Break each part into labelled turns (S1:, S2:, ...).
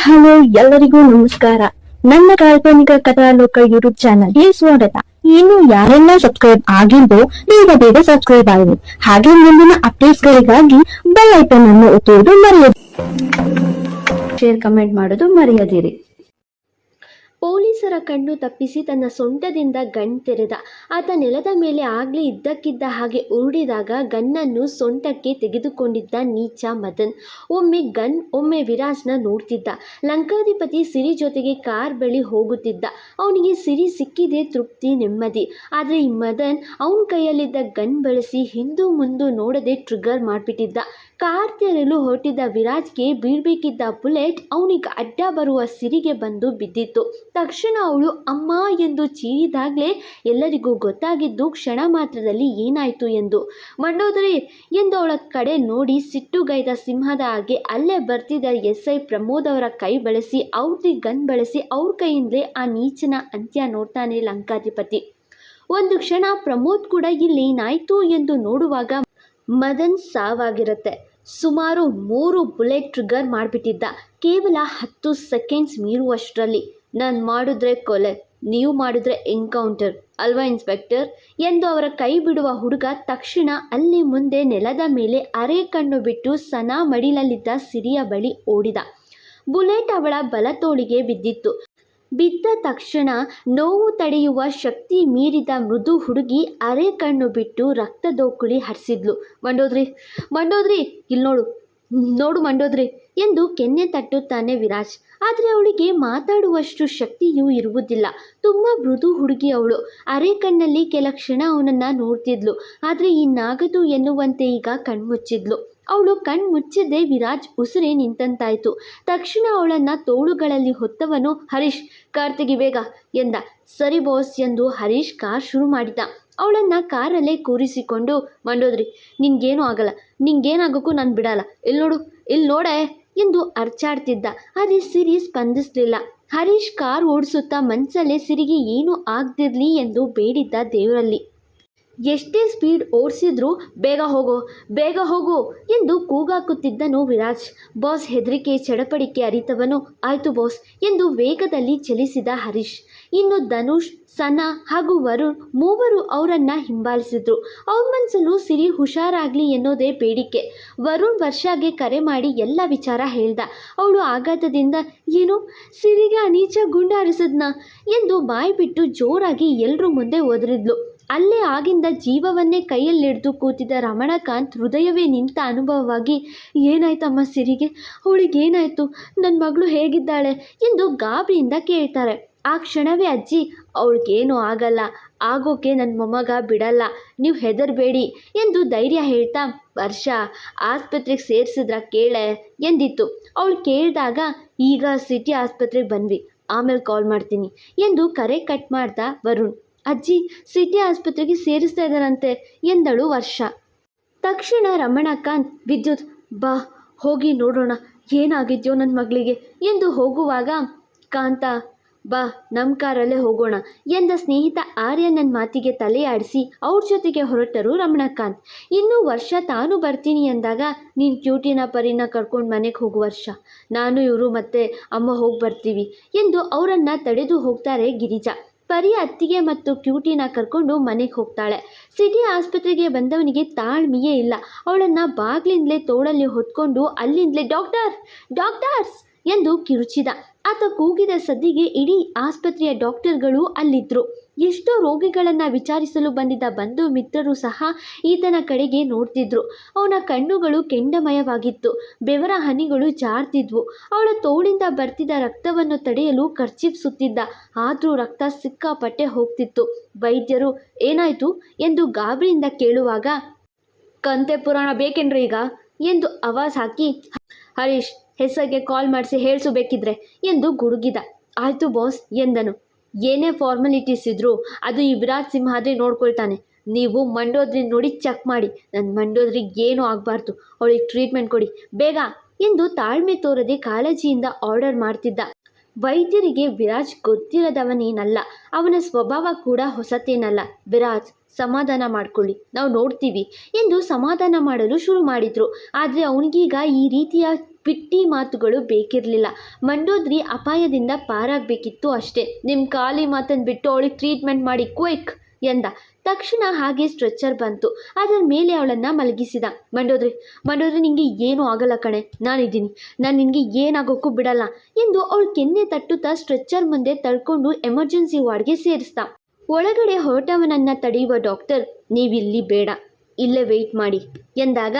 S1: Hello, ಎಲ್ಲರಿಗೂ ನಮಸ್ಕಾರ. ನನ್ನ ಕಾಲ್ಪನಿಕ ಕಥಾಲೋಕ ಯೂಟ್ಯೂಬ್ ಚಾನಲ್ಗೆ ಸ್ವಾಗತ. ಇನ್ನು ಯಾರೆಲ್ಲ ಸಬ್ಸ್ಕ್ರೈಬ್ ಆಗಿದ್ದೋ ಬೇಗ ಬೇಗ ಸಬ್ಸ್ಕ್ರೈಬ್ ಆಗಿ ಹಾಗೆ ಮುಂದಿನ ಅಪ್ಡೇಟ್ಸ್ ಗಳಿಗಾಗಿ ಬೆಲ್ ಐಕನ್ ಅನ್ನು ಒತ್ತುವುದು ಮರೆಯದಿರಿ ಶೇರ್ ಕಮೆಂಟ್ ಮಾಡೋದು ಮರೆಯದಿರಿ.
S2: ಪೊಲೀಸರ ಕಣ್ಣು ತಪ್ಪಿಸಿ ತನ್ನ ಸೊಂಟದಿಂದ ಗನ್ ತೆರೆದ. ಆತ ನೆಲದ ಮೇಲೆ ಆಗ್ಲೇ ಇದ್ದಕ್ಕಿದ್ದ ಹಾಗೆ ಉರುಳಿದಾಗ ಗನ್ನನ್ನು ಸೊಂಟಕ್ಕೆ ತೆಗೆದುಕೊಂಡಿದ್ದ ನೀಚ ಮದನ್. ಒಮ್ಮೆ ಗನ್ ಒಮ್ಮೆ ವಿರಾಜ್ನ ನೋಡ್ತಿದ್ದ. ಲಂಕಾಧಿಪತಿ ಸಿರಿ ಜೊತೆಗೆ ಕಾರ್ ಬಳಿ ಹೋಗುತ್ತಿದ್ದ. ಅವನಿಗೆ ಸಿರಿ ಸಿಕ್ಕಿದೆ ತೃಪ್ತಿ ನೆಮ್ಮದಿ. ಆದರೆ ಈ ಮದನ್ ಅವನ ಕೈಯಲ್ಲಿದ್ದ ಗನ್ ಬಳಸಿ ಹಿಂದೂ ಮುಂದೂ ನೋಡದೆ ಟ್ರಿಗರ್ ಮಾಡಿಬಿಟ್ಟಿದ್ದ. ಕಾರ್ ತೆರಲು ಹೊರಟಿದ್ದ ವಿರಾಜ್ಗೆ ಬೀಳಬೇಕಿದ್ದ ಬುಲೆಟ್ ಅವನಿಗೆ ಅಡ್ಡ ಬರುವ ಸಿರಿಗೆ ಬಂದು ಬಿದ್ದಿತ್ತು. ತಕ್ಷಣ ಅವಳು, ಅಮ್ಮ ಎಂದು ಚೀರಿದಾಗಲೇ ಎಲ್ಲರಿಗೂ ಗೊತ್ತಾಗಿದ್ದು ಕ್ಷಣ ಮಾತ್ರದಲ್ಲಿ ಏನಾಯಿತು ಎಂದು. ಮಂಡೋದರಿ ಎಂದು ಅವಳ ಕಡೆ ನೋಡಿ ಸಿಟ್ಟುಗೈದ ಸಿಂಹದ ಹಾಗೆ ಅಲ್ಲೇ ಬರ್ತಿದ್ದ ಎಸ್ ಐ ಪ್ರಮೋದ್ ಅವರ ಕೈ ಬಳಸಿ ಅವ್ರದಿ ಗನ್ ಬಳಸಿ ಅವ್ರ ಕೈಯಿಂದಲೇ ಆ ನೀಚನ ಅಂತ್ಯ ನೋಡ್ತಾನೆ ಲಂಕಾಧಿಪತಿ. ಒಂದು ಕ್ಷಣ ಪ್ರಮೋದ್ ಕೂಡ ಇಲ್ಲಿ ಏನಾಯಿತು ಎಂದು ನೋಡುವಾಗ ಮದನ್ ಸಾವಾಗಿರುತ್ತೆ. ಸುಮಾರು ಮೂರು ಬುಲೆಟ್ ಟ್ರಿಗರ್ ಮಾಡಿಬಿಟ್ಟಿದ್ದ. ಕೇವಲ ಹತ್ತು ಸೆಕೆಂಡ್ಸ್ ಮೀರುವಷ್ಟರಲ್ಲಿ. ನಾನು ಮಾಡಿದ್ರೆ ಕೊಲೆ, ನೀವು ಮಾಡಿದ್ರೆ ಎನ್ಕೌಂಟರ್, ಅಲ್ವಾ ಇನ್ಸ್ಪೆಕ್ಟರ್? ಎಂದು ಅವರ ಕೈ ಬಿಡುವ ಹುಡುಗ ತಕ್ಷಣ ಅಲ್ಲಿ ಮುಂದೆ ನೆಲದ ಮೇಲೆ ಅರೆ ಕಣ್ಣು ಬಿಟ್ಟು ಸನಾ ಮಡಿಲಲ್ಲಿದ್ದ ಸಿರಿಯ ಬಳಿ ಓಡಿದ. ಬುಲೆಟ್ ಅವಳ ಬಲತೋಳಿಗೆ ಬಿದ್ದಿತ್ತು. ಬಿದ್ದ ತಕ್ಷಣ ನೋವು ತಡೆಯುವ ಶಕ್ತಿ ಮೀರಿದ ಮೃದು ಹುಡುಗಿ ಅರೆ ಕಣ್ಣು ಬಿಟ್ಟು ರಕ್ತದೋಕುಳಿ ಹರಿಸಿದ್ಲು. ಮಂಡೋದ್ರಿ ಮಂಡೋದ್ರಿ, ಇಲ್ಲಿ ನೋಡು ನೋಡು ಮಂಡೋದ್ರಿ ಎಂದು ಕೆನ್ನೆ ತಟ್ಟುತ್ತಾನೆ ವಿರಾಜ್. ಆದರೆ ಅವಳಿಗೆ ಮಾತಾಡುವಷ್ಟು ಶಕ್ತಿಯೂ ಇರುವುದಿಲ್ಲ. ತುಂಬ ಮೃದು ಹುಡುಗಿ ಅವಳು. ಅರೆ ಕಣ್ಣಲ್ಲಿ ಕೆಲ ಕ್ಷಣ ಅವನನ್ನು ನೋಡ್ತಿದ್ಲು. ಆದರೆ ಇನ್ನಾಗದು ಎನ್ನುವಂತೆ ಈಗ ಕಣ್ಮುಚ್ಚಿದ್ಲು. ಅವಳು ಕಣ್ಮುಚ್ಚಿದ್ದೇ ವಿರಾಜ್ ಉಸಿರೇ ನಿಂತಂತಾಯಿತು. ತಕ್ಷಣ ಅವಳನ್ನು ತೋಳುಗಳಲ್ಲಿ ಹೊತ್ತವನು ಹರೀಶ್. ಕಾರ್ ತೆಗಿ ಬೇಗ ಎಂದ. ಸರಿ ಬಾಸ್ ಎಂದು ಹರೀಶ್ ಕಾರ್ ಶುರು ಮಾಡಿದ. ಅವಳನ್ನು ಕಾರಲ್ಲೇ ಕೂರಿಸಿಕೊಂಡು, ಮಂಡೋದ್ರಿ, ನಿನ್ಗೇನು ಆಗಲ್ಲ. ನಿಂಗೇನಾಗೋಕ್ಕೂ ನಾನು ಬಿಡಲ್ಲ. ಇಲ್ಲಿ ನೋಡು ಇಲ್ಲಿ ನೋಡೆ ಎಂದು ಅರ್ಚಾಡ್ತಿದ್ದ. ಆದರೆ ಸಿರಿ ಸ್ಪಂದಿಸಲಿಲ್ಲ. ಹರೀಶ್ ಕಾರ್ ಓಡಿಸುತ್ತಾ ಮನಸ್ಸಲ್ಲೇ ಸಿರಿಗೆ ಏನೂ ಆಗದಿರಲಿ ಎಂದು ಬೇಡಿದ್ದ ದೇವರಲ್ಲಿ. ಎಷ್ಟೇ ಸ್ಪೀಡ್ ಓಡಿಸಿದ್ರೂ ಬೇಗ ಹೋಗೋ, ಬೇಗ ಹೋಗು ಎಂದು ಕೂಗಾಕುತ್ತಿದ್ದನು ವಿರಾಜ್. ಬಾಸ್ ಹೆದರಿಕೆ, ಚಡಪಡಿಕೆ ಅರಿತವನು, ಆಯ್ತು ಬಾಸ್ ಎಂದು ವೇಗದಲ್ಲಿ ಚಲಿಸಿದ ಹರೀಶ್. ಇನ್ನು ಧನುಷ್, ಸನಾ ಹಾಗೂ ವರುಣ್ ಮೂವರು ಅವರನ್ನು ಹಿಂಬಾಲಿಸಿದ್ರು. ಅವ್ರ ಮನಸ್ಸಲ್ಲೂ ಸಿರಿ ಹುಷಾರಾಗಲಿ ಎನ್ನೋದೇ ಬೇಡಿಕೆ. ವರುಣ್ ವರ್ಷಾಗೆ ಕರೆ ಮಾಡಿ ಎಲ್ಲ ವಿಚಾರ ಹೇಳ್ದ. ಅವಳು ಆಘಾತದಿಂದ, ಏನು? ಸಿರಿಗೆ ಅನೀಚ ಗುಂಡಾರಿಸಿದ್ನ? ಎಂದು ಬಾಯಿಬಿಟ್ಟು ಜೋರಾಗಿ ಎಲ್ಲರೂ ಮುಂದೆ ಒದರಿದ್ಲು. ಅಲ್ಲೇ ಆಗಿಂದ ಜೀವವನ್ನೇ ಕೈಯಲ್ಲಿಡ್ದು ಕೂತಿದ್ದ ರಮಣಕಾಂತ್ ಹೃದಯವೇ ನಿಂತ ಅನುಭವವಾಗಿ, ಏನಾಯ್ತಮ್ಮ ಸಿರಿಗೆ? ಅವಳಿಗೇನಾಯ್ತು? ನನ್ನ ಮಗಳು ಹೇಗಿದ್ದಾಳೆ? ಎಂದು ಗಾಬರಿಯಿಂದ ಕೇಳ್ತಾರೆ. ಆ ಕ್ಷಣವೇ ಅಜ್ಜಿ, ಅವಳಿಗೇನೂ ಆಗಲ್ಲ. ಆಗೋಕೆ ನನ್ನ ಮೊಮ್ಮಗ ಬಿಡಲ್ಲ. ನೀವು ಹೆದರಬೇಡಿ ಎಂದು ಧೈರ್ಯ ಹೇಳ್ತಾ, ವರ್ಷ, ಆಸ್ಪತ್ರೆಗೆ ಸೇರಿಸಿದ್ರ ಕೇಳೆ ಎಂದಿತ್ತು. ಅವಳು ಕೇಳಿದಾಗ, ಈಗ ಸಿಟಿ ಆಸ್ಪತ್ರೆಗೆ ಬಂದ್ವಿ. ಆಮೇಲೆ ಕಾಲ್ ಮಾಡ್ತೀನಿ ಎಂದು ಕರೆ ಕಟ್ ಮಾಡ್ತಾ ವರುಣ್. ಅಜ್ಜಿ ಸಿಟಿ ಆಸ್ಪತ್ರೆಗೆ ಸೇರಿಸ್ತಾ ಇದ್ದಾರಂತೆ ಎಂದಳು ವರ್ಷ. ತಕ್ಷಣ ರಮಣಕಾಂತ್ ವಿದ್ಯುತ್, ಬಾ, ಹೋಗಿ ನೋಡೋಣ, ಏನಾಗಿದ್ಯೋ ನನ್ನ ಮಗಳಿಗೆ ಎಂದು ಹೋಗುವಾಗ, ಕಾಂತ, ಬಾ ನಮ್ಮ ಕಾರಲ್ಲೇ ಹೋಗೋಣ ಎಂದ ಸ್ನೇಹಿತ ಆರ್ಯ ನನ್ನ ಮಾತಿಗೆ ತಲೆಯಾಡಿಸಿ ಅವ್ರ ಜೊತೆಗೆ ಹೊರಟರು ರಮಣಕಾಂತ್ ಇನ್ನು ವರ್ಷ ತಾನು ಬರ್ತೀನಿ ಅಂದಾಗ, ನೀನು ಕ್ಯೂಟಿನ ಪರಿನ ಕರ್ಕೊಂಡು ಮನೆಗೆ ಹೋಗು ವರ್ಷ. ನಾನು, ಇವರು ಮತ್ತೆ ಅಮ್ಮ ಹೋಗಿ ಬರ್ತೀವಿ ಎಂದು ಅವರನ್ನು ತಡೆದು ಹೋಗ್ತಾರೆ ಗಿರಿಜಾ. ಪರಿ ಅತ್ತಿಗೆ ಮತ್ತು ಕ್ಯೂಟಿನ ಕರ್ಕೊಂಡು ಮನೆಗೆ ಹೋಗ್ತಾಳೆ. ಸಿಟಿ ಆಸ್ಪತ್ರೆಗೆ ಬಂದವನಿಗೆ ತಾಳ್ಮೆಯೇ ಇಲ್ಲ. ಅವಳನ್ನು ಬಾಗ್ಲಿಂದಲೇ ತೋಳಲ್ಲಿ ಹೊತ್ಕೊಂಡು ಅಲ್ಲಿಂದಲೇ, ಡಾಕ್ಟರ್, ಡಾಕ್ಟರ್ಸ್! ಎಂದು ಕಿರುಚಿದ. ಆತ ಕೂಗಿದ ಸದ್ದಿಗೆ ಇಡೀ ಆಸ್ಪತ್ರೆಯ ಡಾಕ್ಟರ್ಗಳು ಅಲ್ಲಿದ್ದರು ಎಷ್ಟೋ ರೋಗಿಗಳನ್ನು ವಿಚಾರಿಸಲು ಬಂದಿದ್ದ ಬಂಧು ಮಿತ್ರರು ಸಹ ಈತನ ಕಡೆಗೆ ನೋಡ್ತಿದ್ರು. ಅವನ ಕಣ್ಣುಗಳು ಕೆಂಡಮಯವಾಗಿತ್ತು. ಬೆವರ ಹನಿಗಳು ಜಾರ್ತಿದ್ವು. ಅವಳ ತೋಳಿಂದ ಬರ್ತಿದ್ದ ರಕ್ತವನ್ನು ತಡೆಯಲು ಖರ್ಚಿಪ್ಸುತ್ತಿದ್ದ ಆದರೂ ರಕ್ತ ಸಿಕ್ಕಾಪಟ್ಟೆ ಹೋಗ್ತಿತ್ತು. ವೈದ್ಯರು, ಏನಾಯಿತು? ಎಂದು ಗಾಬರಿಯಿಂದ ಕೇಳುವಾಗ, ಕಂತೆ ಪುರಾಣ ಬೇಕೇನ್ರಿ ಈಗ? ಎಂದು ಆವಾಜ್ ಹಾಕಿ, ಹರೀಶ್, ಹೆಸರಿಗೆ ಕಾಲ್ ಮಾಡಿಸಿ ಹೇಳಿಸಬೇಕಿದ್ರೆ ಎಂದು ಗುಡುಗಿದ. ಆಯಿತು ಬಾಸ್, ಎಂದನು. ಏನೇ ಫಾರ್ಮಾಲಿಟೀಸ್ ಇದ್ದರೂ ಅದು ಈ ವಿರಾಟ್ ಆದರೆ ನೋಡ್ಕೊಳ್ತಾನೆ. ನೀವು ಮಂಡೋದ್ರಿ ನೋಡಿ ಚೆಕ್ ಮಾಡಿ. ನನ್ನ ಮಂಡೋದ್ರಿಗೆ ಏನೂ ಆಗಬಾರ್ದು. ಅವಳಿಗೆ ಟ್ರೀಟ್ಮೆಂಟ್ ಕೊಡಿ. ಬೇಗ ಎಂದು ತಾಳ್ಮೆ ತೋರದೆ ಕಾಳಜಿಯಿಂದ ಆರ್ಡರ್ ಮಾಡ್ತಿದ್ದ. ವೈದ್ಯರಿಗೆ ವಿರಾಜ್ ಗೊತ್ತಿರದವನೇನಲ್ಲ. ಅವನ ಸ್ವಭಾವ ಕೂಡ ಹೊಸತೇನಲ್ಲ. ವಿರಾಜ್, ಸಮಾಧಾನ ಮಾಡ್ಕೊಳ್ಳಿ. ನಾವು ನೋಡ್ತೀವಿ ಎಂದು ಸಮಾಧಾನ ಮಾಡಲು ಶುರು ಮಾಡಿದರು. ಆದರೆ ಅವನಿಗೀಗ ಈ ರೀತಿಯ ಪಿಟ್ಟಿ ಮಾತುಗಳು ಬೇಕಿರಲಿಲ್ಲ. ಮಂಡೋದ್ರಿ ಅಪಾಯದಿಂದ ಪಾರಾಗಬೇಕಿತ್ತು ಅಷ್ಟೇ. ನಿಮ್ಮ ಖಾಲಿ ಮಾತನ್ನು ಬಿಟ್ಟು ಅವಳಿಗೆ ಟ್ರೀಟ್ಮೆಂಟ್ ಮಾಡಿ ಕ್ವಿಕ್ ಎಂದ. ತಕ್ಷಣ ಹಾಗೆ ಸ್ಟ್ರೆಚ್ಚರ್ ಬಂತು. ಅದರ ಮೇಲೆ ಅವಳನ್ನು ಮಲಗಿಸಿದ. ಮಂಡೋದ್ರಿ ಮಂಡೋದ್ರಿ ನಿಮಗೆ ಏನೂ ಆಗಲ್ಲ ಕಣೆ. ನಾನಿದ್ದೀನಿ. ನಾನು ನಿನಗೆ ಏನಾಗೋಕ್ಕೂ ಬಿಡಲ್ಲ ಎಂದು ಅವಳು ಕೆನ್ನೆ ತಟ್ಟುತ್ತಾ ಸ್ಟ್ರೆಚ್ಚರ್ ಮುಂದೆ ತಳ್ಕೊಂಡು ಎಮರ್ಜೆನ್ಸಿ ವಾರ್ಡ್ಗೆ ಸೇರಿಸ್ದ. ಒಳಗಡೆ ಹೊರಟವನನ್ನು ತಡೆಯುವ ಡಾಕ್ಟರ್ ನೀವಿಲ್ಲಿ ಬೇಡ. ಇಲ್ಲೇ ವೆಯ್ಟ್ ಮಾಡಿ. ಎಂದಾಗ,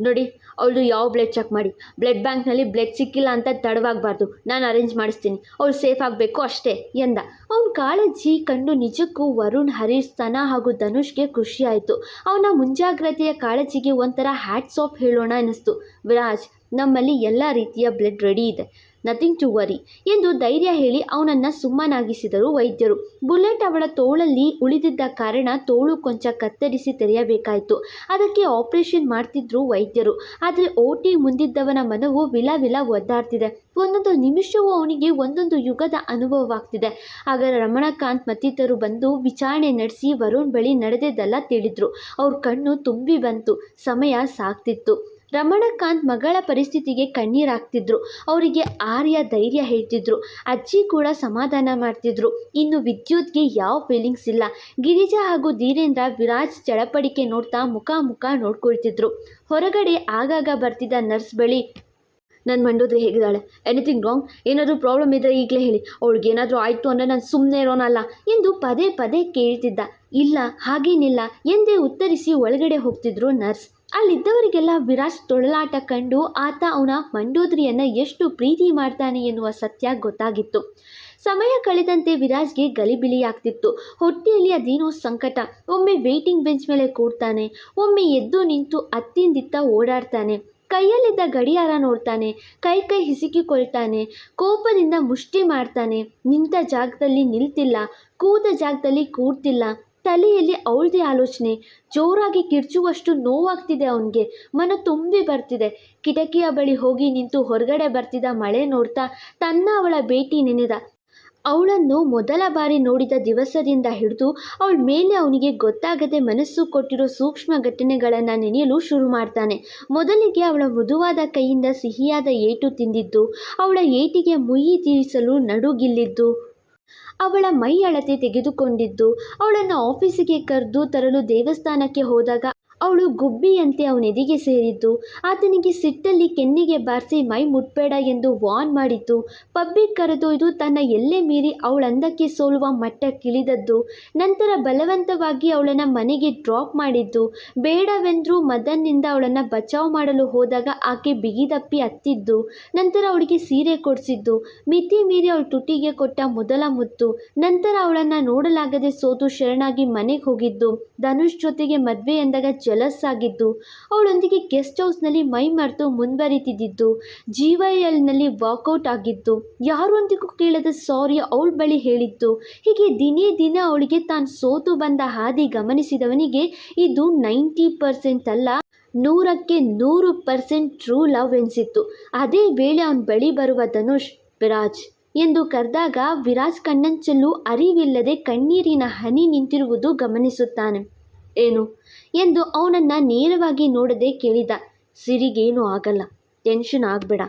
S2: ನೋಡಿ ಅವಳು ಯಾವ ಬ್ಲಡ್ ಚೆಕ್ ಮಾಡಿ? ಬ್ಲಡ್ ಬ್ಯಾಂಕ್ನಲ್ಲಿ ಬ್ಲಡ್ ಸಿಕ್ಕಿಲ್ಲ ಅಂತ ತಡವಾಗಬಾರ್ದು. ನಾನು ಅರೇಂಜ್ ಮಾಡಿಸ್ತೀನಿ. ಅವಳು ಸೇಫ್ ಆಗಬೇಕು ಅಷ್ಟೇ ಎಂದ. ಅವನ ಕಾಳಜಿ ಕಂಡು ನಿಜಕ್ಕೂ ವರುಣ್, ಹರೀಶ್ ಹಾಗೂ ಧನುಷ್ಗೆ ಖುಷಿಯಾಯಿತು. ಅವನ ಮುಂಜಾಗ್ರತೆಯ ಕಾಳಜಿಗೆ ಒಂಥರ ಹ್ಯಾಟ್ಸ್ ಆಫ್ ಹೇಳೋಣ ಅನ್ನಿಸ್ತು ವಿರಾಜ್, ನಮ್ಮಲ್ಲಿ ಎಲ್ಲ ರೀತಿಯ ಬ್ಲಡ್ ರೆಡಿ ಇದೆ. ನಥಿಂಗ್ ಟು ವರಿ ಎಂದು ಧೈರ್ಯ ಹೇಳಿ ಅವನನ್ನು ಸುಮ್ಮನಾಗಿಸಿದರು ವೈದ್ಯರು. ಬುಲೆಟ್ ಅವಳ ತೋಳಲ್ಲಿ ಉಳಿದಿದ್ದ ಕಾರಣ ತೋಳು ಕೊಂಚ ಕತ್ತರಿಸಿ ತೆರೆಯಬೇಕಾಯಿತು. ಅದಕ್ಕೆ ಆಪರೇಷನ್ ಮಾಡ್ತಿದ್ರು ವೈದ್ಯರು. ಆದರೆ ಓಟಿ ಮುಂದಿದ್ದವನ ಮನವು ವಿಲ ವಿಲ ಒದ್ದಾಡ್ತಿದೆ. ಒಂದೊಂದು ನಿಮಿಷವೂ ಅವನಿಗೆ ಒಂದೊಂದು ಯುಗದ ಅನುಭವವಾಗ್ತಿದೆ. ಆಗ ರಮಣಕಾಂತ್ ಮತ್ತಿತರು ಬಂದು ವಿಚಾರಣೆ ನಡೆಸಿ ವರುಣ್ ಬಳಿ ನಡೆದಿದ್ದೆಲ್ಲ ತಿಳಿದ್ರು. ಅವ್ರ ಕಣ್ಣು ತುಂಬಿ ಬಂತು. ಸಮಯ ಸಾಗ್ತಿತ್ತು. ರಮಣಕಾಂತ್ ಮಗಳ ಪರಿಸ್ಥಿತಿಗೆ ಕಣ್ಣೀರಾಗ್ತಿದ್ರು ಅವರಿಗೆ ಆರ್ಯ ಧೈರ್ಯ ಹೇಳ್ತಿದ್ರು. ಅಜ್ಜಿ ಕೂಡ ಸಮಾಧಾನ ಮಾಡ್ತಿದ್ರು. ಇನ್ನು ವಿದ್ಯುತ್ಗೆ ಯಾವ ಫೀಲಿಂಗ್ಸ್ ಇಲ್ಲ. ಗಿರಿಜಾ ಹಾಗೂ ಧೀರೇಂದ್ರ ವಿರಾಜ್ ಚಳಪಡಿಕೆ ನೋಡ್ತಾ ಮುಖ ಮುಖ ನೋಡ್ಕೊಳ್ತಿದ್ರು. ಹೊರಗಡೆ ಆಗಾಗ ಬರ್ತಿದ್ದ ನರ್ಸ್ ಬಳಿ ನನ್ನ ಮಂಡೋದ್ರೆ ಹೇಗಿದ್ದಾಳೆ? ಎನಿಥಿಂಗ್ ರಾಂಗ್ ಏನಾದರೂ ಪ್ರಾಬ್ಲಮ್ ಇದ್ದರೆ ಈಗಲೇ ಹೇಳಿ. ಅವಳಿಗೆ ಏನಾದರೂ ಆಯಿತು ಅಂದರೆ ನಾನು ಸುಮ್ಮನೆ ಇರೋನಲ್ಲ ಎಂದು ಪದೇ ಪದೇ ಕೇಳ್ತಿದ್ದ. ಇಲ್ಲ, ಹಾಗೇನಿಲ್ಲ ಎಂದೇ ಉತ್ತರಿಸಿ ಒಳಗಡೆ ಹೋಗ್ತಿದ್ರು ನರ್ಸ್. ಅಲ್ಲಿದ್ದವರಿಗೆಲ್ಲ ವಿರಾಜ್ ತೊಳಲಾಟ ಕಂಡು ಆತ ಅವನ ಮಂಡೋದ್ರಿಯನ್ನು ಎಷ್ಟು ಪ್ರೀತಿ ಮಾಡ್ತಾನೆ ಎನ್ನುವ ಸತ್ಯ ಗೊತ್ತಾಗಿತ್ತು. ಸಮಯ ಕಳೆದಂತೆ ವಿರಾಜ್ಗೆ ಗಲಿಬಿಲಿಯಾಗ್ತಿತ್ತು. ಹೊಟ್ಟೆಯಲ್ಲಿ ಅದೇನೋ ಸಂಕಟ. ಒಮ್ಮೆ ವೇಟಿಂಗ್ ಬೆಂಚ್ ಮೇಲೆ ಕೂಡ್ತಾನೆ. ಒಮ್ಮೆ ಎದ್ದು ನಿಂತು ಅತ್ತಿಂದಿತ್ತ ಓಡಾಡ್ತಾನೆ. ಕೈಯಲ್ಲಿದ್ದ ಗಡಿಯಾರ ನೋಡ್ತಾನೆ. ಕೈ ಕೈ ಹಿಸುಕಿಕೊಳ್ತಾನೆ. ಕೋಪದಿಂದ ಮುಷ್ಟಿ ಮಾಡ್ತಾನೆ. ನಿಂತ ಜಾಗದಲ್ಲಿ ನಿಲ್ತಿಲ್ಲ. ಕೂತ ಜಾಗದಲ್ಲಿ ಕೂರ್ತಿಲ್ಲ ತಲೆಯಲ್ಲಿ ಅವಳದೇ ಆಲೋಚನೆ. ಜೋರಾಗಿ ಕಿರ್ಚುವಷ್ಟು ನೋವಾಗ್ತಿದೆ ಅವನಿಗೆ. ಮನ ತುಂಬಿ ಬರ್ತಿದೆ. ಕಿಟಕಿಯ ಬಳಿ ಹೋಗಿ ನಿಂತು ಹೊರಗಡೆ ಬರ್ತಿದ್ದ ಮಳೆ ನೋಡ್ತಾ ತನ್ನ ಅವಳ ಭೇಟಿ ನೆನೆದ. ಅವಳನ್ನು ಮೊದಲ ಬಾರಿ ನೋಡಿದ ದಿವಸದಿಂದ ಹಿಡಿದು ಅವಳ ಮೇಲೆ ಅವನಿಗೆ ಗೊತ್ತಾಗದೆ ಮನಸ್ಸು ಕೊಟ್ಟಿರೋ ಸೂಕ್ಷ್ಮ ಘಟನೆಗಳನ್ನು ನೆನೆಯಲು ಶುರು ಮಾಡ್ತಾನೆ. ಮೊದಲಿಗೆ ಅವಳ ಮೃದುವಾದ ಕೈಯಿಂದ ಸಿಹಿಯಾದ ಏಟು ತಿಂದಿದ್ದು, ಅವಳ ಏಟಿಗೆ ಮುಯ್ಯಿ ತೀರಿಸಲು ನಡುಗಿಲ್ಲಿದ್ದು. ಅವಳ ಮೈ ಅಳತೆ ತೆಗೆದುಕೊಂಡಿದ್ದು ಅವಳನ್ನು ಆಫೀಸಿಗೆ ಕರೆದು ತರಲು ದೇವಸ್ಥಾನಕ್ಕೆ ಹೋದಾಗ ಅವಳು ಗುಬ್ಬಿಯಂತೆ ಅವನೆದಿಗೆ ಸೇರಿದ್ದು. ಆತನಿಗೆ ಸಿಟ್ಟಲ್ಲಿ ಕೆನ್ನಿಗೆ ಬಾರಿಸಿ ಮೈ ಮುಟ್ಬೇಡ ಎಂದು ವಾರ್ನ್ ಮಾಡಿದ್ದು ಪಬ್ಬಿಗೆ ಕರೆದೊಯ್ದು ತನ್ನ ಎಲ್ಲೆ ಮೀರಿ ಅವಳಂದಕ್ಕೆ ಸೋಲುವ ಮಟ್ಟಕ್ಕಿಳಿದದ್ದು ನಂತರ ಬಲವಂತವಾಗಿ ಅವಳನ್ನು ಮನೆಗೆ ಡ್ರಾಪ್ ಮಾಡಿದ್ದು. ಬೇಡವೆಂದರೂ ಮದನ್ನಿಂದ ಅವಳನ್ನು ಬಚಾವ್ ಮಾಡಲು ಹೋದಾಗ ಆಕೆ ಬಿಗಿದಪ್ಪಿ ಹತ್ತಿದ್ದು ನಂತರ ಅವಳಿಗೆ ಸೀರೆ ಕೊಡಿಸಿದ್ದು. ಮಿತಿ ಮೀರಿ ಅವಳು ತುಟಿಗೆ ಕೊಟ್ಟ ಮೊದಲ ಮುತ್ತು. ನಂತರ ಅವಳನ್ನು ನೋಡಲಾಗದೆ ಸೋತು ಶರಣಾಗಿ ಮನೆಗೆ ಹೋಗಿದ್ದು. ಧನುಷ್ ಜೊತೆಗೆ ಮದುವೆ ಎಂದಾಗ ಜಲಸ್ ಆಗಿದ್ದು ಅವಳೊಂದಿಗೆ ಗೆಸ್ಟ್ ಹೌಸ್ನಲ್ಲಿ ಮೈ ಮರೆತು ಮುಂದುವರಿತಿದ್ದಿದ್ದು ಜಿ ವೈ ಎಲ್ನಲ್ಲಿ ವಾಕೌಟ್ ಆಗಿದ್ದು ಯಾರೊಂದಿಗೂ ಕೇಳದ ಸಾರಿ ಅವಳ ಬಳಿ ಹೇಳಿದ್ದು, ಹೀಗೆ ದಿನೇ ದಿನ ಅವಳಿಗೆ ತಾನು ಸೋತು ಬಂದ ಹಾದಿ ಗಮನಿಸಿದವನಿಗೆ ಇದು ನೈಂಟಿ ಪರ್ಸೆಂಟ್ ಅಲ್ಲ, ನೂರಕ್ಕೆ ನೂರು ಪರ್ಸೆಂಟ್ ಟ್ರೂ ಲವ್ ಎನಿಸಿತ್ತು. ಅದೇ ವೇಳೆ ಅವನ ಬಳಿ ಬರುವ ಧನುಷ್ ವಿರಾಜ್ ಎಂದು ಕರೆದಾಗ ವಿರಾಜ್ ಕಣ್ಣಂಚಲ್ಲೂ ಅರಿವಿಲ್ಲದೆ ಕಣ್ಣೀರಿನ ಹನಿ ನಿಂತಿರುವುದು ಗಮನಿಸುತ್ತಾನೆ. ಏನು? ಎಂದು ಅವನನ್ನು ನೇರವಾಗಿ ನೋಡದೆ ಕೇಳಿದ. ಸಿರಿಗೇನೂ ಆಗಲ್ಲ. ಟೆನ್ಷನ್ ಆಗಬೇಡ.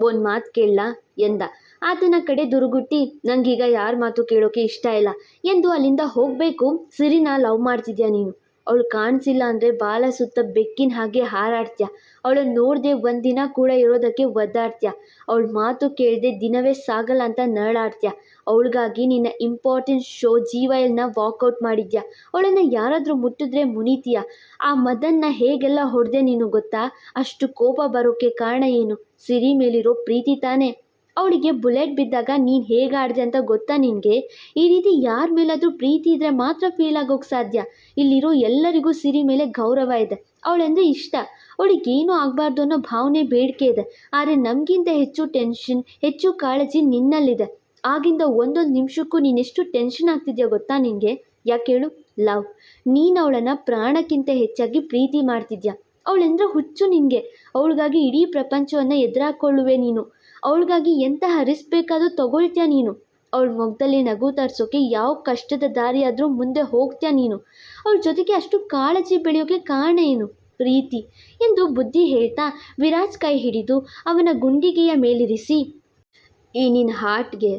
S2: ಒಂದು ಮಾತು ಕೇಳಲ್ಲ ಎಂದ. ಆತನ ಕಡೆ ದುರುಗುಟ್ಟಿ, ನಂಗೀಗ ಯಾರ ಮಾತು ಕೇಳೋಕೆ ಇಷ್ಟ ಇಲ್ಲ. ಎಂದು ಅಲ್ಲಿಂದ ಹೋಗಬೇಕು? ಸಿರಿನ ಲವ್ ಮಾಡ್ತಿದ್ಯಾ ನೀನು? ಅವಳು ಕಾಣಿಸಿಲ್ಲ ಅಂದರೆ ಬಾಲ ಸುತ್ತ ಬೆಕ್ಕಿನ ಹಾಗೆ ಹಾರಾಡ್ತೀಯ. ಅವಳನ್ನು ನೋಡದೆ ಒಂದಿನ ಕೂಡ ಇರೋದಕ್ಕೆ ಒದ್ದಾಡ್ತೀಯ. ಅವಳ ಮಾತು ಕೇಳದೆ ದಿನವೇ ಸಾಗಲ್ಲ ಅಂತ ನರಳಾಡ್ತೀಯ. ಅವಳಿಗಾಗಿ ನಿನ್ನ ಇಂಪಾರ್ಟೆಂಟ್ ಶೋ ಜೀವಯಲ್ನ ವಾಕೌಟ್ ಮಾಡಿದ್ಯಾ. ಅವಳನ್ನು ಯಾರಾದರೂ ಮುಟ್ಟಿದ್ರೆ ಮುನಿತೀಯ. ಆ ಮದನ್ನ ಹೇಗೆಲ್ಲ ಹೊಡೆದೆ ನೀನು ಗೊತ್ತಾ? ಅಷ್ಟು ಕೋಪ ಬರೋಕ್ಕೆ ಕಾರಣ ಏನು? ಸಿರಿ ಮೇಲಿರೋ ಪ್ರೀತಿ ತಾನೇ? ಅವಳಿಗೆ ಬುಲೆಟ್ ಬಿದ್ದಾಗ ನೀನು ಹೇಗಾಡ್ದೆ ಅಂತ ಗೊತ್ತಾ ನಿನಗೆ? ಈ ರೀತಿ ಯಾರ ಮೇಲಾದರೂ ಪ್ರೀತಿ ಇದ್ದರೆ ಮಾತ್ರ ಫೀಲ್ ಆಗೋಕೆ ಸಾಧ್ಯ. ಇಲ್ಲಿರೋ ಎಲ್ಲರಿಗೂ ಸಿರಿ ಮೇಲೆ ಗೌರವ ಇದೆ. ಅವಳೆಂದರೆ ಇಷ್ಟ. ಅವಳಿಗೇನು ಆಗಬಾರ್ದು ಅನ್ನೋ ಭಾವನೆ ಬೇಡಿಕೆ ಇದೆ. ಆದರೆ ನಮಗಿಂತ ಹೆಚ್ಚು ಟೆನ್ಷನ್ ಹೆಚ್ಚು ಕಾಳಜಿ ನಿನ್ನಲ್ಲಿದೆ. ಆಗಿಂದ ಒಂದೊಂದು ನಿಮಿಷಕ್ಕೂ ನೀನೆಷ್ಟು ಟೆನ್ಷನ್ ಆಗ್ತಿದ್ಯಾ ಗೊತ್ತಾ ನಿನಗೆ? ಯಾಕೆ ಹೇಳು? ಲವ್. ನೀನು ಅವಳನ್ನು ಪ್ರಾಣಕ್ಕಿಂತ ಹೆಚ್ಚಾಗಿ ಪ್ರೀತಿ ಮಾಡ್ತಿದ್ಯಾ? ಅವಳೆಂದ್ರೆ ಹುಚ್ಚು ನಿನಗೆ. ಅವಳಿಗಾಗಿ ಇಡೀ ಪ್ರಪಂಚವನ್ನು ಎದುರಾಕೊಳ್ಳುವೆ ನೀನು. ಅವಳಿಗಾಗಿ ಎಂತಹ ರಿಸ್ಕ್ ಬೇಕಾದರೂ ತಗೊಳ್ತೀಯ ನೀನು? ಅವಳ ಮೊಗದಲ್ಲಿ ನಗು ತರಿಸೋಕೆ ಯಾವ ಕಷ್ಟದ ದಾರಿಯಾದರೂ ಮುಂದೆ ಹೋಗ್ತೀಯ ನೀನು? ಅವಳ ಜೊತೆಗೆ ಅಷ್ಟು ಕಾಳಜಿ ಬೆಳೆಯೋಕೆ ಕಾರಣ ಏನು? ಪ್ರೀತಿ? ಎಂದು ಬುದ್ಧಿ ಹೇಳ್ತಾ ವಿರಾಜ್ ಕೈ ಹಿಡಿದು ಅವನ ಗುಂಡಿಗೆಯ ಮೇಲಿರಿಸಿ, ಈ ನಿನ್ನ ಹಾರ್ಟ್ಗೆ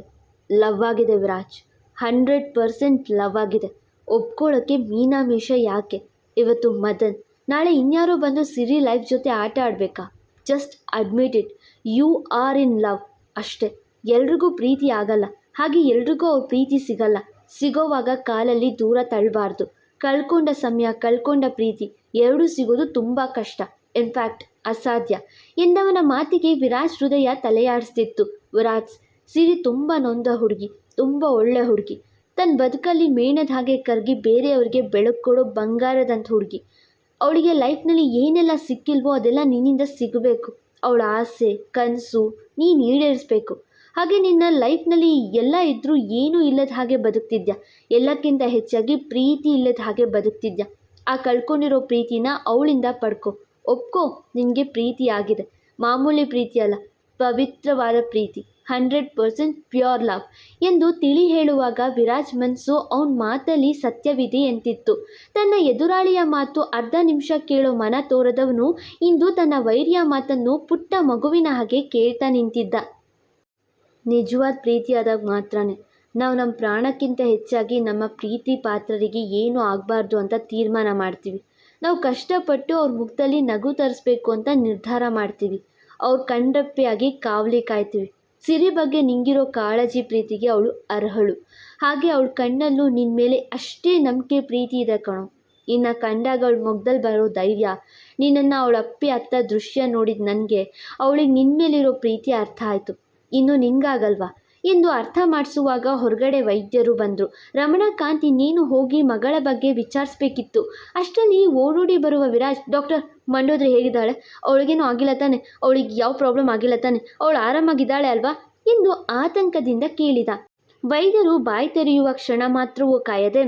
S2: ಲವ್ ಆಗಿದೆ ವಿರಾಜ್. ಹಂಡ್ರೆಡ್ ಪರ್ಸೆಂಟ್ ಲವ್ ಆಗಿದೆ. ಒಪ್ಕೊಳ್ಳೋಕ್ಕೆ ಮೀನಾಮೇಷ ಯಾಕೆ? ಇವತ್ತು ಮದನ್. ನಾಳೆ ಇನ್ಯಾರೋ ಬಂದು ಸಿರಿ ಲೈಫ್ ಜೊತೆ ಆಟ ಆಡಬೇಕಾ? Just admit it you are in love ಅಷ್ಟೇ. ಎಲ್ರಿಗೂ ಪ್ರೀತಿ ಆಗಲ್ಲ. ಹಾಗೆ ಎಲ್ರಿಗೂ ಅವ್ರ ಪ್ರೀತಿ ಸಿಗಲ್ಲ. ಸಿಗೋವಾಗ ಕಾಲಲ್ಲಿ ದೂರ ತಳ್ಳಬಾರ್ದು ಕಳ್ಕೊಂಡ ಸಮಯ, ಕಳ್ಕೊಂಡ ಪ್ರೀತಿ ಎರಡೂ ಸಿಗೋದು ತುಂಬ ಕಷ್ಟ. ಇನ್ಫ್ಯಾಕ್ಟ್ ಅಸಾಧ್ಯ. ಎಂದವನ ಮಾತಿಗೆ ವಿರಾಜ್ ಹೃದಯ ತಲೆಯಾಡಿಸ್ತಿತ್ತು. ವಿರಾಜ್, ಸಿರಿ ತುಂಬ ನೊಂದ ಹುಡುಗಿ, ತುಂಬ ಒಳ್ಳೆ ಹುಡುಗಿ. ತನ್ನ ಬದುಕಲ್ಲಿ ಮೇಣದ ಹಾಗೆ ಕರಗಿ ಬೇರೆಯವ್ರಿಗೆ ಬೆಳಕು ಕೊಡೋ ಬಂಗಾರದಂಥ ಹುಡುಗಿ. ಅವಳಿಗೆ ಲೈಫ್ನಲ್ಲಿ ಏನೆಲ್ಲ ಸಿಕ್ಕಿಲ್ವೋ ಅದೆಲ್ಲ ನಿನ್ನಿಂದ ಸಿಗಬೇಕು. ಅವಳ ಆಸೆ, ಕನಸು ನೀನು ಈಡೇರಿಸ್ಬೇಕು. ಹಾಗೆ ನಿನ್ನ ಲೈಫ್ನಲ್ಲಿ ಎಲ್ಲ ಇದ್ದರೂ ಏನೂ ಇಲ್ಲದ ಹಾಗೆ ಬದುಕ್ತಿದ್ಯಾ? ಎಲ್ಲಕ್ಕಿಂತ ಹೆಚ್ಚಾಗಿ ಪ್ರೀತಿ ಇಲ್ಲದ ಹಾಗೆ ಬದುಕ್ತಿದ್ಯಾ? ಆ ಕಳ್ಕೊಂಡಿರೋ ಪ್ರೀತಿನ ಅವಳಿಂದ ಪಡ್ಕೊ. ಒಪ್ಕೋ, ನಿನಗೆ ಪ್ರೀತಿ ಆಗಿದೆ ಮಾಮೂಲಿ ಪ್ರೀತಿ ಅಲ್ಲ ಪವಿತ್ರವಾದ ಪ್ರೀತಿ. ಹಂಡ್ರೆಡ್ ಪರ್ಸೆಂಟ್ ಪ್ಯೂರ್ ಲವ್ ಎಂದು ತಿಳಿ ಹೇಳುವಾಗ ವಿರಾಜ್ ಮನ್ಸು ಅವನ ಮಾತಲ್ಲಿ ಸತ್ಯವಿದೆ ಎಂತಿತ್ತು. ತನ್ನ ಎದುರಾಳಿಯ ಮಾತು ಅರ್ಧ ನಿಮಿಷ ಕೇಳೋ ಮನ ತೋರದವನು ಇಂದು ತನ್ನ ವೈರ್ಯ ಮಾತನ್ನು ಪುಟ್ಟ ಮಗುವಿನ ಹಾಗೆ ಕೇಳ್ತಾ ನಿಂತಿದ್ದ. ನಿಜವಾದ ಪ್ರೀತಿಯಾದಾಗ ಮಾತ್ರನೇ. ನಾವು ನಮ್ಮ ಪ್ರಾಣಕ್ಕಿಂತ ಹೆಚ್ಚಾಗಿ ನಮ್ಮ ಪ್ರೀತಿ ಪಾತ್ರರಿಗೆ ಏನೂ ಆಗಬಾರ್ದು ಅಂತ ತೀರ್ಮಾನ ಮಾಡ್ತೀವಿ. ನಾವು ಕಷ್ಟಪಟ್ಟು ಅವ್ರ ಮುಖದಲ್ಲಿ ನಗು ತರಿಸ್ಬೇಕು ಅಂತ ನಿರ್ಧಾರ ಮಾಡ್ತೀವಿ. ಅವ್ರ ಕಂಡಪ್ಪಿಯಾಗಿ ಕಾವಲಿ ಕಾಯ್ತೀವಿ. ಸಿರಿ ಬಗ್ಗೆ ನಿಂಗಿರೋ ಕಾಳಜಿ ಪ್ರೀತಿಗೆ ಅವಳು ಅರ್ಹಳು. ಹಾಗೆ ಅವಳ ಕಣ್ಣಲ್ಲೂ ನಿನ್ನ ಮೇಲೆ ಅಷ್ಟೇ ನಂಬಿಕೆ ಪ್ರೀತಿ ಇದೆ ಕಣೋ. ಇನ್ನು ಕಂಡಾಗ ಅವಳ ಮೊಗ್ದಲ್ಲಿ ಬರೋ ಧೈರ್ಯ, ನಿನ್ನನ್ನು ಅವಳ ಅಪ್ಪಿ ಅತ್ತ ದೃಶ್ಯ ನೋಡಿದ ನನಗೆ, ಅವಳಿಗೆ ನಿನ್ನ ಮೇಲಿರೋ ಪ್ರೀತಿ ಅರ್ಥ ಆಯಿತು. ಇನ್ನು ನಿಂಗಾಗಲ್ವಾ ಎಂದು ಅರ್ಥ ಮಾಡಿಸುವಾಗ ಹೊರಗಡೆ ವೈದ್ಯರು ಬಂದರು. ರಮಣಕಾಂತ್ ಇನ್ನೇನು ಹೋಗಿ ಮಗಳ ಬಗ್ಗೆ ವಿಚಾರಿಸ್ಬೇಕಿತ್ತು. ಅಷ್ಟರಲ್ಲಿ ಓಡೋಡಿ ಬರುವ ವಿರಾಜ್ ಡಾಕ್ಟರ್ ಮಂಡೋದ್ರೆ ಹೇಗಿದ್ದಾಳೆ ಅವಳಿಗೇನು ಆಗಿಲ್ಲ ತಾನೆ. ಅವಳಿಗೆ ಯಾವ ಪ್ರಾಬ್ಲಮ್ ಆಗಿಲ್ಲ ತಾನೆ. ಅವಳು ಆರಾಮಾಗಿದ್ದಾಳೆ ಅಲ್ವಾ? ಎಂದು ಆತಂಕದಿಂದ ಕೇಳಿದ. ವೈದ್ಯರು ಬಾಯಿ ತೆರೆಯುವ ಕ್ಷಣ ಮಾತ್ರವೂ ಕಾಯದೆ,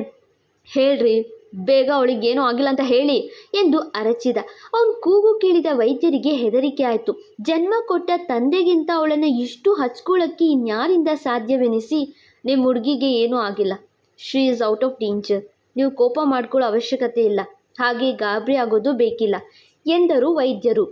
S2: ಹೇಳ್ರಿ. ಬೇಗ ಅವಳಿಗೇನೂ ಆಗಿಲ್ಲ ಅಂತ ಹೇಳಿ ಎಂದು ಅರಚಿದ. ಅವನು ಕೂಗು ಕೇಳಿದ ವೈದ್ಯರಿಗೆ ಹೆದರಿಕೆ ಆಯಿತು. ಜನ್ಮ ಕೊಟ್ಟ ತಂದೆಗಿಂತ ಅವಳನ್ನು ಇಷ್ಟು ಹಚ್ಕೊಳ್ಳೋಕ್ಕೆ ಇನ್ಯಾರಿಂದ ಸಾಧ್ಯವೆನಿಸಿ? ನಿಮ್ಮ ಹುಡುಗಿಗೆ ಏನೂ ಆಗಿಲ್ಲ. Shri is out of danger ನೀವು ಕೋಪ ಮಾಡ್ಕೊಳ್ಳೋ ಅವಶ್ಯಕತೆ ಇಲ್ಲ. ಹಾಗೆ ಗಾಬರಿ ಆಗೋದು ಬೇಕಿಲ್ಲ ಎಂದರು ವೈದ್ಯರು.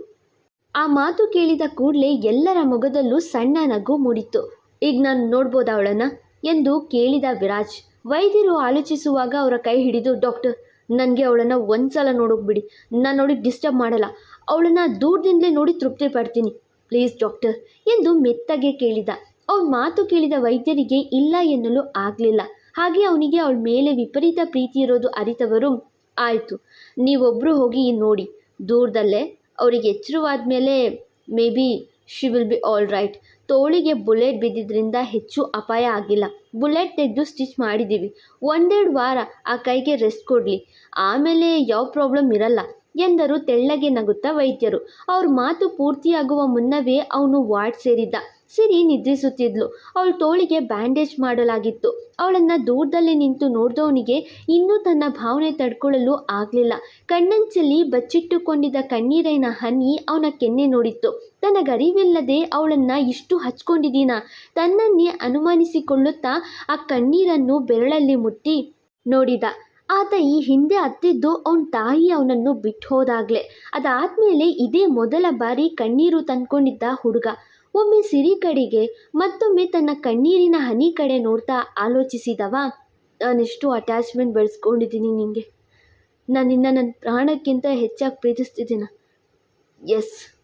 S2: ಆ ಮಾತು ಕೇಳಿದ ಕೂಡಲೇ ಎಲ್ಲರ ಮುಖದಲ್ಲೂ ಸಣ್ಣ ನಗು ಮೂಡಿತು ಈಗ ನಾನು ನೋಡ್ಬೋದಾ ಅವಳನ್ನು ಎಂದು ಕೇಳಿದ ವಿರಾಜ್. ವೈದ್ಯರು ಆಲೋಚಿಸುವಾಗ ಅವರ ಕೈ ಹಿಡಿದು, ಡಾಕ್ಟರ್, ನನಗೆ ಅವಳನ್ನು ಒಂದ್ಸಲ ನೋಡೋಕೆ ಬಿಡಿ ನಾನು ನೋಡಿ ಡಿಸ್ಟರ್ಬ್ ಮಾಡಲ್ಲ. ಅವಳನ್ನು ದೂರದಿಂದಲೇ ನೋಡಿ ತೃಪ್ತಿ ಪಡ್ತೀನಿ. ಪ್ಲೀಸ್, ಡಾಕ್ಟರ್, ಎಂದು ಮೆತ್ತಗೆ ಕೇಳಿದ. ಅವನ ಮಾತು ಕೇಳಿದ ವೈದ್ಯರಿಗೆ ಇಲ್ಲ ಎನ್ನಲು ಆಗಲಿಲ್ಲ. ಹಾಗೆ ಅವನಿಗೆ ಅವಳ ಮೇಲೆ ವಿಪರೀತ ಪ್ರೀತಿ ಇರೋದು ಅರಿತವರು ಆಯಿತು. ನೀವೊಬ್ಬರು ಹೋಗಿ ನೋಡಿ. ದೂರದಲ್ಲೇ, ಅವರಿಗೆ ಎಚ್ಚರವಾದ ಮೇಲೆ maybe she will be all right ತೋಳಿಗೆ bullet ಬಿದ್ದಿದ್ದರಿಂದ ಹೆಚ್ಚು ಅಪಾಯ ಆಗಿಲ್ಲ. ಬುಲೆಟ್ ತೆಗೆದು ಸ್ಟಿಚ್ ಮಾಡಿದ್ದೀವಿ. ಒಂದೆರಡು ವಾರ ಆ ಕೈಗೆ ರೆಸ್ಟ್ ಕೊಡಲಿ. ಆಮೇಲೆ ಯಾವ ಪ್ರಾಬ್ಲಮ್ ಇರಲ್ಲ. ಎಂದರು ತೆಳ್ಳಗೆ ನಗುತ್ತಾ ವೈದ್ಯರು. ಅವ್ರ ಮಾತು ಪೂರ್ತಿಯಾಗುವ ಮುನ್ನವೇ ಅವನು ವಾರ್ಡ್ ಸೇರಿದ್ದ. ಸಿರಿ ನಿದ್ರಿಸುತ್ತಿದ್ಲು. ಅವಳ ತೋಳಿಗೆ ಬ್ಯಾಂಡೇಜ್ ಮಾಡಲಾಗಿತ್ತು. ಅವಳನ್ನು ದೂರದಲ್ಲಿ ನಿಂತು ನೋಡಿದವನಿಗೆ ಇನ್ನೂ ತನ್ನ ಭಾವನೆ ತಡ್ಕೊಳ್ಳಲು ಆಗಲಿಲ್ಲ. ಕಣ್ಣಂಚಲ್ಲಿ ಬಚ್ಚಿಟ್ಟುಕೊಂಡಿದ್ದ ಕಣ್ಣೀರಿನ ಹನಿ ಅವನ ಕೆನ್ನೆ ನೋಡಿತ್ತು. ತನಗರಿವಿಲ್ಲದೆ ಅವಳನ್ನು ಇಷ್ಟು ಹಚ್ಕೊಂಡಿದ್ದೀನ? ತನ್ನನ್ನೇ ಅನುಮಾನಿಸಿಕೊಳ್ಳುತ್ತಾ ಆ ಕಣ್ಣೀರನ್ನು ಬೆರಳಲ್ಲಿ ಮುಟ್ಟಿ ನೋಡಿದ. ಆತ ಈ ಹಿಂದೆ ಅತ್ತಿದ್ದು ಅವನ ತಾಯಿ ಅವನನ್ನು ಬಿಟ್ಟು ಹೋದಾಗಲೇ ಅದಾದಮೇಲೆ ಇದೇ ಮೊದಲ ಬಾರಿ ಕಣ್ಣೀರು ತಂದ್ಕೊಂಡಿದ್ದ ಹುಡುಗ. ಒಮ್ಮೆ ಸಿರಿ ಕಡೆಗೆ ಮತ್ತೊಮ್ಮೆ ತನ್ನ ಕಣ್ಣೀರಿನ ಹನಿ ಕಡೆ ನೋಡ್ತಾ ಆಲೋಚಿಸಿದವ. ನಾನೆಷ್ಟು ಅಟ್ಯಾಚ್ಮೆಂಟ್ ಬೆಳೆಸ್ಕೊಂಡಿದ್ದೀನಿ ನಿನಗೆ ನಾನು ನಿನ್ನ ನನ್ನ ಪ್ರಾಣಕ್ಕಿಂತ ಹೆಚ್ಚಾಗಿ ಪ್ರೀತಿಸ್ತಿದ್ದೀನ. ಎಸ್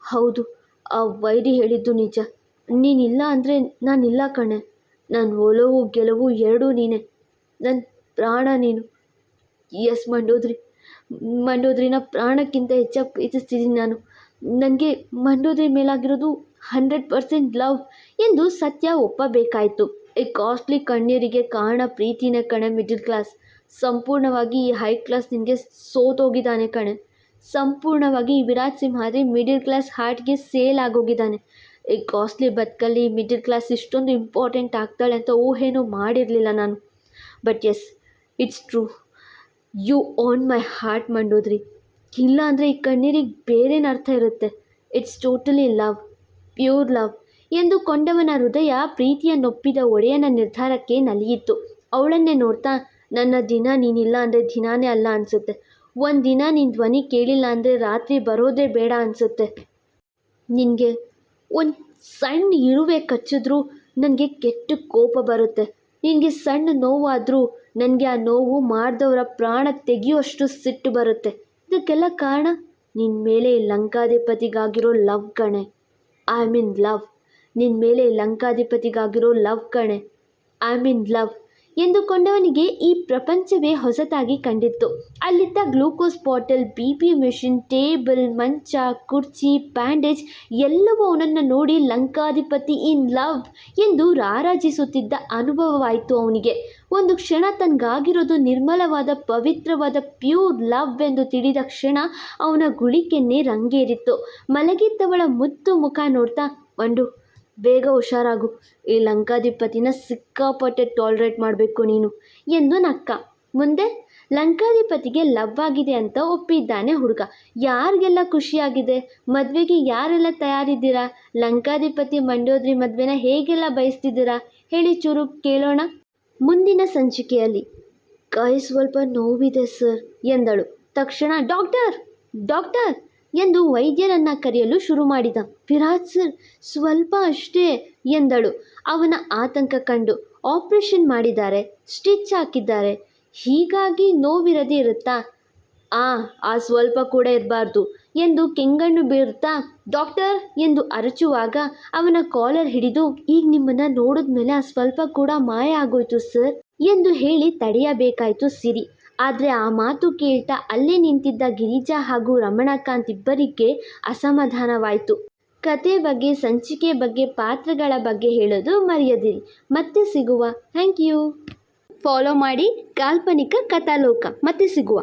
S2: ಹೌದು. ಆ ವೈರಿ ಹೇಳಿದ್ದು ನಿಜ. ನೀನಿಲ್ಲ ಅಂದರೆ ನಾನಿಲ್ಲ ಕಣೆ. ನನ್ನ ಒಲವು, ಗೆಲುವು ಎರಡೂ ನೀನೆ. ನನ್ನ ಪ್ರಾಣ ನೀನು. ಎಸ್ ಮಂಡೋದ್ರಿ. ಮಂಡೋದ್ರಿನ ಪ್ರಾಣಕ್ಕಿಂತ ಹೆಚ್ಚಾಗಿ ಪ್ರೀತಿಸ್ತಿದ್ದೀನಿ ನಾನು. ನನಗೆ ಮಂಡೋದ್ರಿ ಮೇಲಾಗಿರೋದು ಹಂಡ್ರೆಡ್ ಪರ್ಸೆಂಟ್ ಲವ್ ಎಂದು ಸತ್ಯ ಒಪ್ಪಬೇಕಾಯಿತು. ಈ ಕಾಸ್ಟ್ಲಿ ಕಣ್ಣೀರಿಗೆ ಕಾರಣ ಪ್ರೀತಿನೇ ಕಣೆ, ಮಿಡಲ್ ಕ್ಲಾಸ್. ಸಂಪೂರ್ಣವಾಗಿ ಈ ಹೈ ಕ್ಲಾಸ್ ನಿನಗೆ ಸೋತೋಗಿದ್ದಾನೆ ಕಣೆ. ಸಂಪೂರ್ಣವಾಗಿ ವಿರಾಟ್ ಸಿಂಹಾದ್ರಿ ಮಿಡಲ್ ಕ್ಲಾಸ್ ಹಾರ್ಟ್ಗೆ ಸೇಲ್ ಆಗೋಗಿದ್ದಾನೆ. ಈ ಕಾಸ್ಟ್ಲಿ ಬದುಕಲ್ಲಿ ಮಿಡಲ್ ಕ್ಲಾಸ್ ಇಷ್ಟೊಂದು ಇಂಪಾರ್ಟೆಂಟ್ ಆಗ್ತಾಳೆ ಅಂತ ಊಹೆನೂ ಮಾಡಿರಲಿಲ್ಲ ನಾನು. But yes, it's true. You own my heart Mandodri. ಇಲ್ಲ ಅಂದರೆ ಈ ಕಣ್ಣೀರಿಗೆ ಬೇರೇನು ಅರ್ಥ ಇರುತ್ತೆ? It's totally love. Pure love ಎಂದು ಕೊಂಡವನ ಹೃದಯ ಪ್ರೀತಿಯನ್ನೊಪ್ಪಿದ ಒಡೆಯನ ನಿರ್ಧಾರಕ್ಕೆ ನಲಿಯಿತು ಅವಳನ್ನೇ ನೋಡ್ತಾ, ನನ್ನ ದಿನ ನೀನಿಲ್ಲ ಅಂದರೆ ದಿನಾನೇ ಅಲ್ಲ ಅನಿಸುತ್ತೆ. ದಿನ ನಿನ್ನ ಧ್ವನಿ ಕೇಳಿಲ್ಲ ಅಂದರೆ ರಾತ್ರಿ ಬರೋದೇ ಬೇಡ ಅನಿಸುತ್ತೆ. ನಿನಗೆ ಒಂದು ಸಣ್ಣ ಇರುವೆ ಕಚ್ಚಿದ್ರೂ ನನಗೆ ಕೆಟ್ಟ ಕೋಪ ಬರುತ್ತೆ. ನಿನಗೆ ಸಣ್ಣ ನೋವಾದರೂ ನನಗೆ ಆ ನೋವು ಮಾಡಿದವರ ಪ್ರಾಣ ತೆಗೆಯುವಷ್ಟು ಸಿಟ್ಟು ಬರುತ್ತೆ. ಇದಕ್ಕೆಲ್ಲ ಕಾರಣ ನಿನ್ನ ಮೇಲೆ ಲಂಕಾಧಿಪತಿಗಾಗಿರೋ ಲವ್ ಕಣೆ. ಐ ಮೀನ್ ಲವ್ ನಿನ್ನ ಮೇಲೆ ಲಂಕಾಧಿಪತಿಗಾಗಿರೋ ಲವ್ ಕಣೆ. ಐ ಮೀನ್ ಲವ್ ಎಂದುಕೊಂಡವನಿಗೆ ಈ ಪ್ರಪಂಚವೇ ಹೊಸತಾಗಿ ಕಂಡಿತ್ತು. ಅಲ್ಲಿದ್ದ glucose bottle, B P machine, table, ಮಂಚ, ಕುರ್ಚಿ, ಬ್ಯಾಂಡೇಜ್ ಎಲ್ಲವೂ ಅವನನ್ನು ನೋಡಿ ಲಂಕಾಧಿಪತಿ ಇನ್ ಲವ್ ಎಂದು ರಾರಾಜಿಸುತ್ತಿದ್ದ ಅನುಭವವಾಯಿತು ಅವನಿಗೆ. ಒಂದು ಕ್ಷಣ ತನಗಾಗಿರೋದು ನಿರ್ಮಲವಾದ, ಪವಿತ್ರವಾದ, ಪ್ಯೂರ್ ಲವ್ ಎಂದು ತಿಳಿದ ಕ್ಷಣ ಅವನ ಗುಳಿಕೆನ್ನೇ ರಂಗೇರಿತ್ತು. ಮಲಗಿದ್ದವಳ ಮುತ್ತು ಮುಖ ನೋಡ್ತಾ ಮಂಡು ಬೇಗ ಹುಷಾರಾಗು. ಈ ಲಂಕಾಧಿಪತಿನ ಸಿಕ್ಕಾಪಟ್ಟೆ ಟಾಲ್ರೇಟ್ ಮಾಡಬೇಕು ನೀನು, ಎಂದು ನಕ್ಕ. ಮುಂದೆ, ಲಂಕಾಧಿಪತಿಗೆ ಲವ್ ಆಗಿದೆ ಅಂತ ಒಪ್ಪಿದ್ದಾನೆ ಹುಡುಗ. ಯಾರಿಗೆಲ್ಲ ಖುಷಿಯಾಗಿದೆ? ಮದುವೆಗೆ ಯಾರೆಲ್ಲ ತಯಾರಿದ್ದೀರಾ? ಲಂಕಾಧಿಪತಿ ಮಂಡೋದ್ರಿ ಮದುವೆನ ಹೇಗೆಲ್ಲ ಬಯಸ್ತಿದ್ದೀರಾ? ಹೇಳಿ ಚೂರು ಕೇಳೋಣ. ಮುಂದಿನ ಸಂಚಿಕೆಯಲ್ಲಿ, ಕೈ ಸ್ವಲ್ಪ ನೋವಿದೆ ಸರ್ ಎಂದಳು. ತಕ್ಷಣ, ಡಾಕ್ಟರ್! ಡಾಕ್ಟರ್! ಎಂದು ವೈದ್ಯರನ್ನ ಕರೆಯಲು ಶುರು ಮಾಡಿದ. ವಿರಾಜ್ ಸರ್, ಸ್ವಲ್ಪ ಅಷ್ಟೇ ಎಂದಳು. ಅವನ ಆತಂಕ ಕಂಡು ಆಪರೇಷನ್ ಮಾಡಿದ್ದಾರೆ, ಸ್ಟಿಚ್ ಹಾಕಿದ್ದಾರೆ. ಹೀಗಾಗಿ ನೋವಿರದೇ ಇರುತ್ತಾ? ಆ ಆ ಸ್ವಲ್ಪ ಕೂಡ ಇರಬಾರ್ದು ಎಂದು ಕೆಂಗಣ್ಣು ಬೀರ್ತಾ ಡಾಕ್ಟರ್ ಎಂದು ಅರಚುವಾಗ ಅವನ ಕಾಲರ್ ಹಿಡಿದು, ಈಗ ನಿಮ್ಮನ್ನು ನೋಡಿದ್ಮೇಲೆ ಆ ಸ್ವಲ್ಪ ಕೂಡ ಮಾಯ ಆಗೋಯ್ತು ಸರ್ ಎಂದು ಹೇಳಿ ತಡೆಯಬೇಕಾಯಿತು ಸಿರಿ. ಆದರೆ ಆ ಮಾತು ಕೇಳ್ತಾ ಅಲ್ಲೇ ನಿಂತಿದ್ದ ಗಿರಿಜಾ ಹಾಗೂ ರಮಣಕಾಂತ್ ಇಬ್ಬರಿಗೆ ಅಸಮಾಧಾನವಾಯಿತು. ಕತೆ ಬಗ್ಗೆ, ಸಂಚಿಕೆ ಬಗ್ಗೆ, ಪಾತ್ರಗಳ ಬಗ್ಗೆ ಹೇಳೋದು ಮರೆಯದಿರಿ. ಮತ್ತೆ ಸಿಗುವ. Thank you. ಫಾಲೋ ಮಾಡಿ ಕಾಲ್ಪನಿಕ ಕಥಾಲೋಕ. ಮತ್ತೆ ಸಿಗುವ.